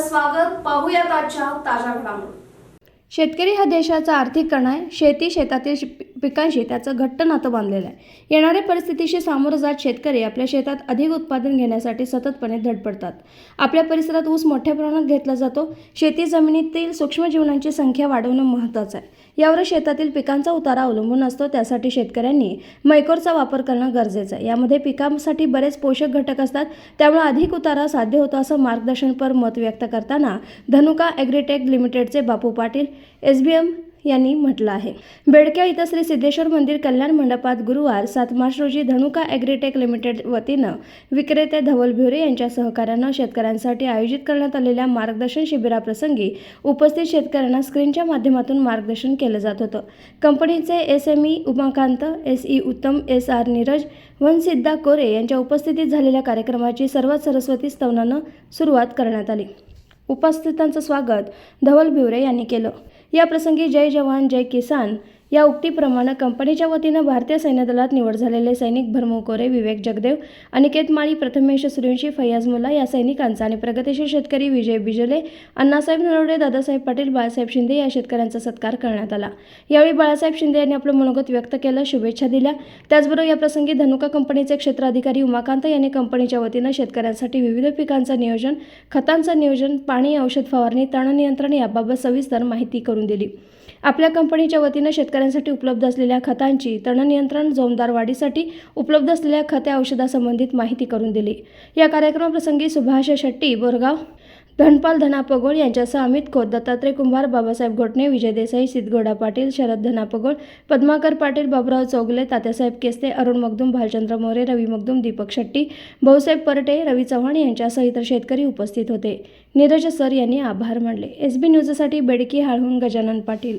स्वागत पाहूयात आजच्या ताज्या घडामोडी. शेतकरी हा देशाचा आर्थिक कणा आहे. शेती शेतातील पिकांशी त्याचं घट्ट नातं बांधलेलं आहे. येणाऱ्या परिस्थितीशी सामोरं जात शेतकरी आपल्या शेतात अधिक उत्पादन घेण्यासाठी सततपणे धडपडतात. आपल्या परिसरात ऊस मोठ्या प्रमाणात घेतला जातो. शेती जमिनीतील सूक्ष्मजीवनांची संख्या वाढवणं महत्त्वाचं आहे. यावर शेतातील पिकांचा उतारा अवलंबून असतो. त्यासाठी शेतकऱ्यांनी मैकोरचा वापर करणं गरजेचं आहे. यामध्ये पिकांसाठी बरेच पोषक घटक असतात. त्यामुळे अधिक उतारा साध्य होतो असं मार्गदर्शनपर मत व्यक्त करताना धनुका ॲग्रीटेक लिमिटेडचे Bapu Patil S B M यांनी म्हटलं आहे. बेडक्या इथं श्री सिद्धेश्वर मंदिर कल्याण मंडपात गुरुवार सात मार्च रोजी धनुका ॲग्रीटेक लिमिटेड वतीनं विक्रेते धवल भिवरे यांच्या सहकार्यानं शेतकऱ्यांसाठी आयोजित करण्यात आलेल्या मार्गदर्शन शिबिराप्रसंगी उपस्थित शेतकऱ्यांना स्क्रीनच्या माध्यमातून मार्गदर्शन केलं जात होतं. कंपनीचे S M E Umakant S E Uttam S R Neeraj Vansiddha Kore यांच्या उपस्थितीत झालेल्या कार्यक्रमाची सर्वात सरस्वती स्तवनानं सुरुवात करण्यात आली. उपस्थितांचं स्वागत धवल भिवरे यांनी केलं. या प्रसंगी जय जवान जय किसान. या उक्तीप्रमाणे कंपनीच्या वतीनं भारतीय सैन्य दलात निवड झालेले सैनिक भरमोकोरे विवेक जगदेव अनिकेत माळी प्रथमेश सूर्यवंशी फैयाज मुल्ला या सैनिकांचा आणि प्रगतीशील शेतकरी विजय बिजले अण्णासाहेब नरवडे दादासाहेब पाटील बाळासाहेब शिंदे या शेतकऱ्यांचा सत्कार करण्यात आला. यावेळी बाळासाहेब शिंदे यांनी आपलं मनोगत व्यक्त केलं शुभेच्छा दिल्या. त्याचबरोबर या प्रसंगी धनुका कंपनीचे क्षेत्र अधिकारी उमाकांत यांनी कंपनीच्या वतीनं शेतकऱ्यांसाठी विविध पिकांचं नियोजन खतांचं नियोजन पाणी औषध फवारणी तण नियंत्रण याबाबत सविस्तर माहिती करून दिली. आपल्या कंपनीच्या वतीनं शेतकऱ्यांसाठी उपलब्ध असलेल्या खतांची तण नियंत्रण जोमदार वाढीसाठी उपलब्ध असलेल्या खते औषधासंबंधित माहिती करून दिली. या कार्यक्रमाप्रसंगी सुभाष शेट्टी बोरगाव धनपाल धना पगोळ यांच्यासह अमित खोत दत्तात्रय कुंभार बाबासाहेब घोटणे विजय देसाई सिद्धगोडा पाटील शरद धना पगोळ पद्माकर पाटील बाबुराव चौगले तात्यासाहेब केस्ते अरुण मगदूम भालचंद्र मोरे रवी मगदूम दीपक शेट्टी भाऊसाहेब परटे रवी चव्हाण यांच्यासह इतर शेतकरी उपस्थित होते. नीरज सर यांनी आभार मानले. एस बी न्यूजसाठी बेडकी हाळहून गजानन पाटील.